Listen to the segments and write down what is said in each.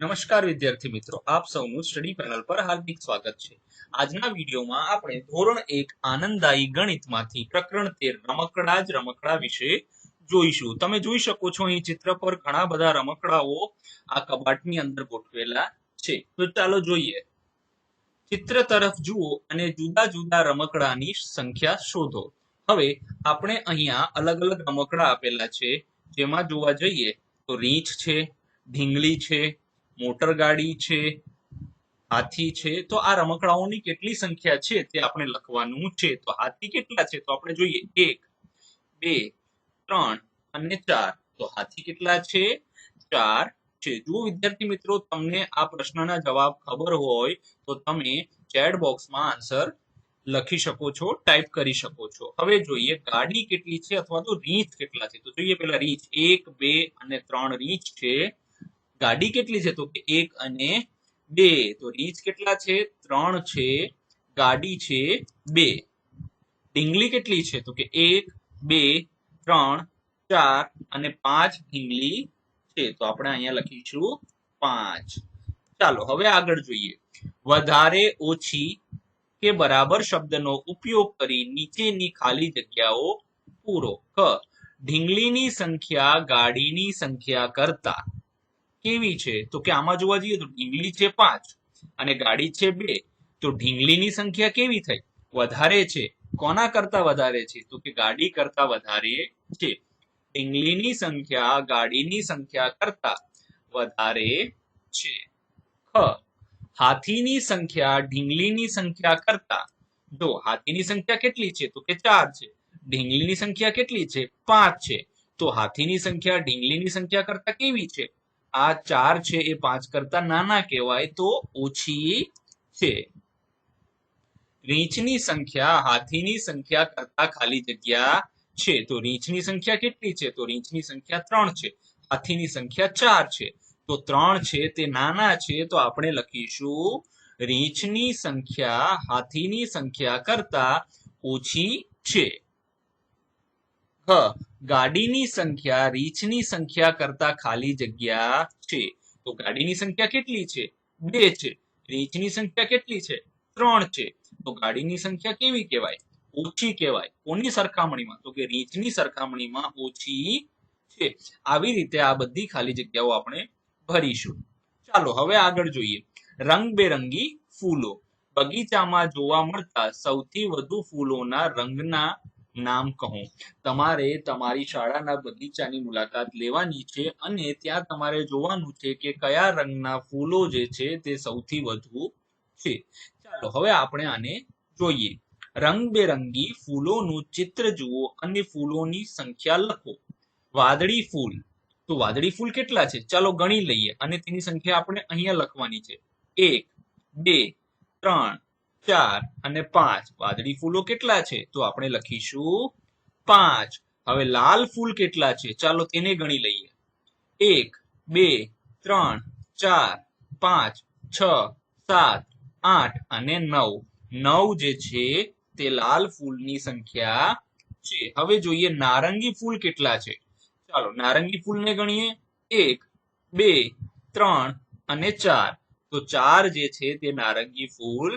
નમસ્કાર વિદ્યાર્થી મિત્રો, આપ સૌનું સ્ટડી પેનલ પર હાર્દિક સ્વાગત છે. આજના વિડીયોમાં આપણે ધોરણ એક આનંદદાયી ગણિતમાંથી પ્રકરણ તેર રમકડા જ રમકડા વિશે જોઈશું. તમે જોઈ શકો છો અહીં ચિત્ર પર ઘણા બધા રમકડાઓ આ કબાટની અંદર ગોઠવેલા છે. તો ચાલો જોઈએ. ચિત્ર તરફ જુઓ અને જુદા જુદા રમકડાની સંખ્યા શોધો. હવે આપણે અહીંયા અલગ અલગ રમકડા આપેલા છે. જેમાં જોવા જઈએ તો રીંછ છે, ઢીંગલી છે મોટર ગાડી છે, હાથી છે, તો આ રમકડાઓની કેટલી સંખ્યા છે તે આપણે લખવાનું છે. તો હાથી કેટલા છે? તો આપણે જોઈએ એક, બે, ત્રણ અને ચાર. તો હાથી કેટલા છે? ચાર છે. જો વિદ્યાર્થી મિત્રો, તમને આ પ્રશ્નના જવાબ ખબર હોય તો તમે ચેટ બોક્સમાં આન્સર લખી શકો છો ટાઈપ કરી શકો છો. હવે જોઈએ ગાડી કેટલી છે અથવા તો રીંછ કેટલા છે? તો જોઈએ પેલા રીંછ એક, બે અને ત્રણ રીંછ છે. ગાડી કેટલી છે? તો કે એક અને બે. તો રીંછ કેટલા છે? ત્રણ છે. ગાડી છે બે. ઢીંગલી કેટલી છે? તો કે એક, બે, ત્રણ, ચાર અને પાંચ ઢીંગલી છે. તો આપણે અહીંયા લખીશું પાંચ. ચાલો, હવે આગળ જોઈએ. વધારે ઓછી કે બરાબર શબ્દનો ઉપયોગ કરી નીચેની ખાલી જગ્યાઓ પૂરો. ક ઢીંગલીની સંખ્યા ગાડીની સંખ્યા કરતા કેવી છે? તો કે આમાં જોવા જઈએ તો ઢીંગલી છે પાંચ અને ગાડી છે બે. તો ઢીંગલીની સંખ્યા કેવી થઈ? વધારે છે. કોના કરતા વધારે છે? તો કે ગાડી કરતા વધારે છે. ઢીંગલીની સંખ્યા ગાડીની સંખ્યા કરતા વધારે છે. ખ. હાથીની સંખ્યા ઢીંગલીની સંખ્યા કરતા. જો હાથીની સંખ્યા કેટલી છે? તો કે ચાર છે. ઢીંગલીની સંખ્યા કેટલી છે? પાંચ છે. તો હાથીની સંખ્યા ઢીંગલીની સંખ્યા કરતા કેવી છે? આ ચાર છે એ પાંચ કરતા નાના કહેવાય તો ઓછી છે. રીંછની સંખ્યા હાથીની સંખ્યા કરતા ખાલી જગ્યા છે. તો રીંછની સંખ્યા કેટલી છે? તો રીંછની સંખ્યા ત્રણ છે. હાથીની સંખ્યા ચાર છે. તો ત્રણ છે તે નાના છે તો આપણે લખીશું રીંછની સંખ્યા હાથીની સંખ્યા કરતા ઓછી છે. હ, ગાડીની સંખ્યા, રીંછની સંખ્યા કરતા ખાલી જગ્યા છે. તો ગાડીની સંખ્યા કેટલી છે? બે છે. રીંછની સંખ્યા કેટલી છે? ત્રણ છે. તો ગાડીની સંખ્યા કેવી કહેવાય? ઓછી કહેવાય. કોની સરખામણીમાં? તો કે રીંછની સરખામણીમાં ઓછી છે. આવી રીતે આ બધી ખાલી જગ્યાઓ આપણે ભરીશું. ચાલો, હવે આગળ જોઈએ. રંગબેરંગી ફૂલો. બગીચામાં જોવા મળતા સૌથી વધુ ફૂલોના રંગના નામ કહો. તમારે તમારી શાળાના બગીચાની મુલાકાત લેવાની છે અને ત્યાં તમારે જોવાનું છે કે કયા રંગના ફૂલો જે છે તે સૌથી વધુ છે. ચાલો, હવે આપણે આને જોઈએ. રંગબેરંગી ફૂલોનું ચિત્ર જુઓ અને ફૂલોની સંખ્યા લખો. વાદળી ફૂલ. તો વાદળી ફૂલ કેટલા છે? ચાલો ગણી લઈએ અને તેની સંખ્યા આપણે અહીંયા લખવાની છે. એક, બે, ત્રણ ચાર અને પાંચ. વાદળી ફૂલો કેટલા છે? તો આપણે લખીશું પાંચ. હવે લાલ ફૂલ કેટલા છે? ચાલો તેને ગણી લઈએ. એક, બે, ત્રણ, ચાર, પાંચ, છ, સાત, આઠ અને નવ. નવ જે છે તે લાલ ફૂલની સંખ્યા છે. હવે જોઈએ નારંગી ફૂલ કેટલા છે? ચાલો નારંગી ફૂલને ગણીએ. એક, બે, ત્રણ અને ચાર. તો ચાર જે છે તે નારંગી ફૂલ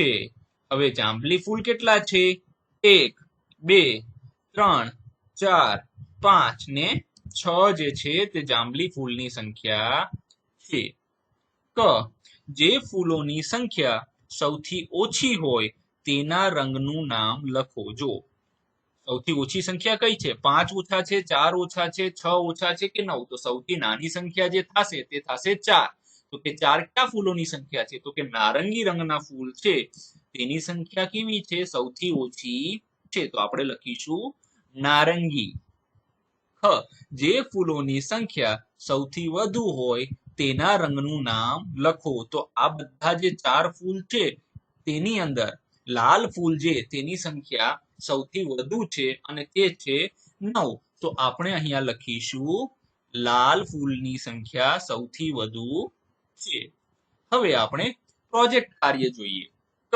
છે. હવે જાંબલી ફૂલ કેટલા છે? એક, બે, ત્રણ, ચાર, પાંચ ને છ જે છે તે જાંબલી ફૂલની સંખ્યા છે. ક, જે ફૂલોની સંખ્યા સૌથી ઓછી હોય તેના રંગનું નામ લખો. જો, સૌથી ઓછી સંખ્યા કઈ છે? પાંચ ઓછા છે, ચાર ઓછા છે, છ ઓછા છે કે નવ? તો સૌથી નાની સંખ્યા જે થશે તે થશે ચાર. તો કે ચાર કયા ફૂલોની સંખ્યા છે? તો કે નારંગી રંગના ફૂલ છે. તેની સંખ્યા કેવી છે? સૌથી ઓછી છે. તો આપણે લખીશું નારંગી. ખ જે ફૂલોની સંખ્યા સૌથી વધુ હોય તેના રંગનું નામ લખો. તો આ બધા જે ચાર ફૂલ છે, તેની અંદર લાલ ફૂલ જે તેની સંખ્યા સૌથી વધુ છે અને તે છે નવ. તો આપણે અહીંયા લખીશું લાલ ફૂલની સંખ્યા સૌથી વધુ છે. હવે આપણે પ્રોજેક્ટ કાર્ય જોઈએ. ક,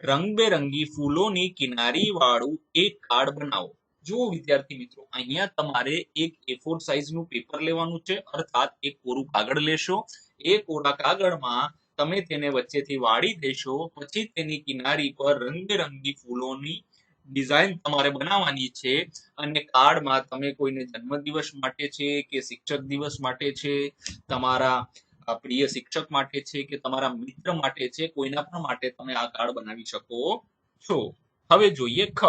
રંગબેરંગી ફૂલોની કિનારી વાળું એક કાર્ડ બનાવો. જો વિદ્યાર્થી મિત્રો, અહીંયા તમારે એક A4 સાઇઝનું પેપર લેવાનું છે, અર્થાત એક કોરું કાગળ લેશો. એ કોરા કાગળમાં તમે તેને વચ્ચેથી વાળી દેશો, પછી તેની કિનારી પર રંગબેરંગી ફૂલોની ડિઝાઇન તમારે બનાવવાની છે અને કાર્ડમાં તમે કોઈને જન્મદિવસ માટે છે કે શિક્ષક દિવસ માટે છે, તમારા પ્રિય શિક્ષક માટે છે કે તમારા મિત્ર માટે છે, કોઈના પણ માટે તમે આ કાર્ડ બનાવી શકો છો. હવે જોઈએ ખ.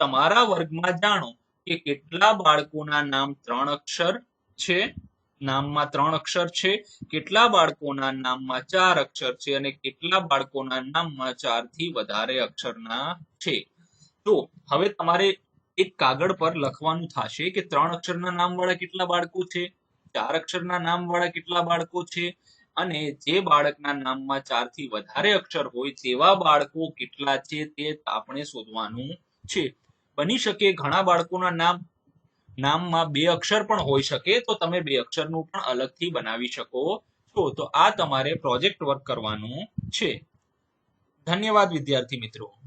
તમારા વર્ગમાં જાણો કે કેટલા બાળકોના નામ ત્રણ અક્ષર છે? નામમાં ત્રણ અક્ષર છે, કેટલા બાળકોના નામમાં ચાર અક્ષર છે અને કેટલા બાળકોના નામમાં ચારથી વધારે અક્ષરના છે? તો હવે તમારે એક કાગળ પર લખવાનું થશે કે ત્રણ અક્ષરના નામ વાળા કેટલા બાળકો છે? ચાર અક્ષરના નામવાળા કેટલા બાળકો છે? અને જે બાળકના નામમાં ચારથી વધારે અક્ષર હોય તેવા બાળકો કેટલા છે તે આપણે શોધવાનું છે. બની શકે ઘણા બાળકોના નામ, નામમાં બે અક્ષર પણ હોઈ શકે, તો તમે બે અક્ષરનું પણ અલગથી બનાવી શકો છો. તો આ તમારે પ્રોજેક્ટ વર્ક કરવાનું છે. ધન્યવાદ વિદ્યાર્થી મિત્રો.